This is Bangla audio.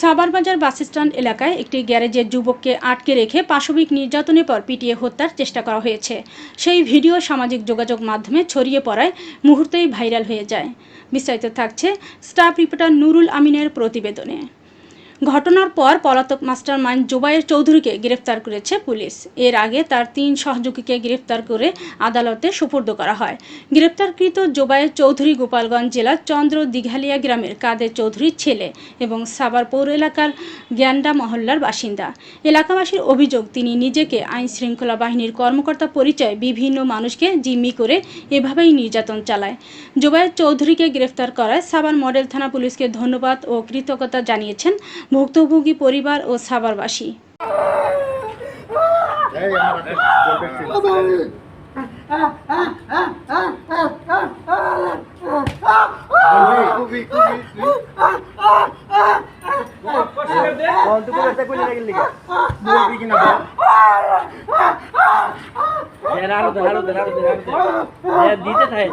সাবার বাজার বাসস্ট্যান্ড এলাকায় একটি গ্যারেজের যুবককে আটকে রেখে পাশবিক নির্যাতনের পর পিটিয়ে হত্যার চেষ্টা করা হয়েছে। সেই ভিডিও সামাজিক যোগাযোগ মাধ্যমে ছড়িয়ে পড়ায় মুহূর্তেই ভাইরাল হয়ে যায়। বিস্তারিত থাকছে স্টাফ রিপোর্টার নুরুল আমিনের প্রতিবেদনে। ঘটনার পর পলাতক মাস্টার মাইন্ড জোবায়ের চৌধুরীকে গ্রেফতার করেছে পুলিশ। এর আগে তার তিন সহযোগীকে গ্রেফতার করে আদালতে সুপর্দ করা হয়। গ্রেপ্তারকৃত জোবায়ের চৌধুরী গোপালগঞ্জ জেলার চন্দ্র দিঘালিয়া গ্রামের কাদের চৌধুরীর ছেলে এবং সাবার পৌর এলাকার গ্যান্ডা মহল্লার বাসিন্দা। এলাকাবাসীর অভিযোগ, তিনি নিজেকে আইন শৃঙ্খলা বাহিনীর কর্মকর্তা পরিচয় বিভিন্ন মানুষকে জিম্মি করে এভাবেই নির্যাতন চালায়। জোবায়ের চৌধুরীকে গ্রেফতার করায় সাবার মডেল থানা পুলিশকে ধন্যবাদ ও কৃতজ্ঞতা জানিয়েছেন ভুক্তভোগী পরিবার ও সাবারবাসী দিতে থাকে।